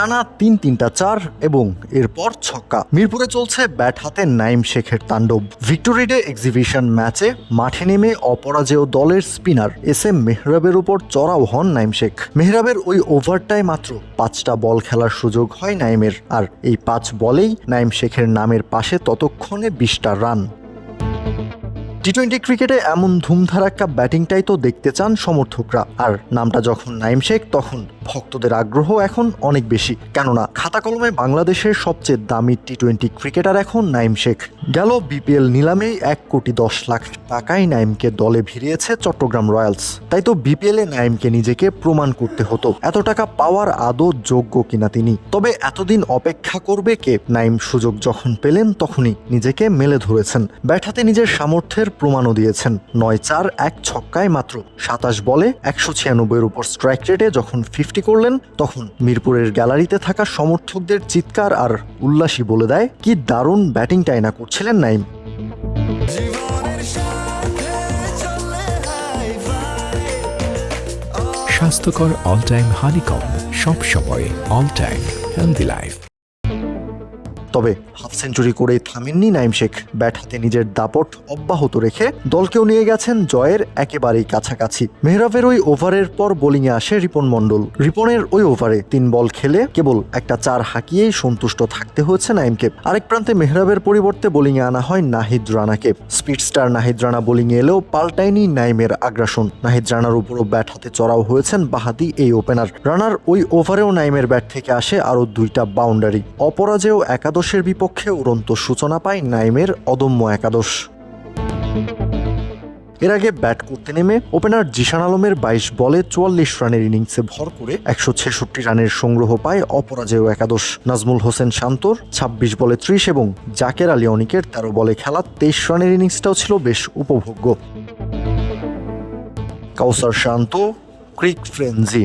টানা তিন তিনটা চার এবং এরপর ছক্কা। মিরপুরে চলছে ব্যাট হাতে নাইম শেখের তাণ্ডব। ভিক্টোরিডে এক্সিবিশন ম্যাচে মাঠে নেমে অপরাজেয় দলের স্পিনার এস এম মেহরাবের উপর চড়াও হন নাইম শেখ। মেহরাবের ওই ওভারটায় মাত্র পাঁচটা বল খেলার সুযোগ হয় নাইমের, আর এই পাঁচ বলেই নাইম শেখের নামের পাশে ততক্ষণে বিশটা রান। টি টোয়েন্টি ক্রিকেটে এমন ধুমধারাক্কা ব্যাটিংটাই তো দেখতে চান সমর্থকরা। আর নামটা যখন নাইম শেখ, তখন ভক্তদের আগ্রহ এখন অনেক বেশি। কেননা খাতা কলমে বাংলাদেশের সবচেয়ে দামি টি টোয়েন্টি ক্রিকেটার এখন নাইম শেখ। গেল বিপিএল নিলামেই এক কোটি দশ লাখ টাকায় নাইমকে দলে ভিড়িয়েছে চট্টগ্রাম রয়্যালস। তাই তো বিপিএলে নাইমকে নিজেকে প্রমাণ করতে হতো। এত টাকা পাওয়ার আদৌ যোগ্য কিনা তিনি? তবে এতদিন অপেক্ষা করবে কে? নাইম সুযোগ যখন পেলেন, তখনই নিজেকে মেলে ধরেছেন। ব্যাট হাতে নিজের সামর্থ্যের প্রমাণও দিয়েছেন। নয় চার, এক ছক্কায় মাত্র সাতাশ বলে একশো ছিয়ানব্বইয়ের উপর স্ট্রাইক রেটে যখন ফিফটি করলেন, তখন মিরপুরের গ্যালারিতে থাকা সমর্থকদের চিৎকার আর উল্লাসী বলে দেয়, কি দারুণ ব্যাটিংটাই না করছিলেন নাইম। স্বাস্থ্যকর অল টাইম হানিকম সব সময় অল টাইম হেলদি লাইফ তবে হাফ সেঞ্চুরি করেই থামেননি নাইম শেখ। ব্যাট হাতে নিজের দাপট অব্যাহত রেখে দলকেও নিয়ে গেছেন জয়ের একেবারেই কাছাকাছি। মেহরাবের ওই ওভারের পর বোলিংয়ে আসে রিপন মণ্ডল। রিপনের ওই ওভারে তিন বল খেলে কেবল একটা চার হাঁকিয়েই সন্তুষ্ট থাকতে হয়েছে নাইমকে। আরেক প্রান্তে মেহরাবের পরিবর্তে বোলিংয়ে আনা হয় নাহিদ রানাকে। স্পিড স্টার নাহিদ রানা বোলিংয়ে এলেও পাল্টায়নি নাইমের আগ্রাসন। নাহিদ রানার উপরও ব্যাট হাতে চড়াও হয়েছেন বাহাদি এই ওপেনার। রানার ওই ওভারেও নাইমের ব্যাট থেকে আসে আরও দুইটা বাউন্ডারি। অপরাজেয় একাদশের বিপক্ষে উড়ন্ত সূচনা পায় নাইমের অদম্য একাদশ। এর আগে ব্যাট করতে নেমে ওপেনার জিশান আলমের বাইশ বলে চুয়াল্লিশ রানের ইনিংসে ভর করে একশো ছেষট্টি রানের সংগ্রহ পায় অপরাজেয় একাদশ। নাজমুল হোসেন শান্তর ছাব্বিশ বলে ত্রিশ এবং জাকের আলী অনিকের তেরো বলে খেলা তেইশ রানের ইনিংসটাও ছিল বেশ উপভোগ্য। কাউসার শান্ত, ক্রিক ফ্রেঞ্জি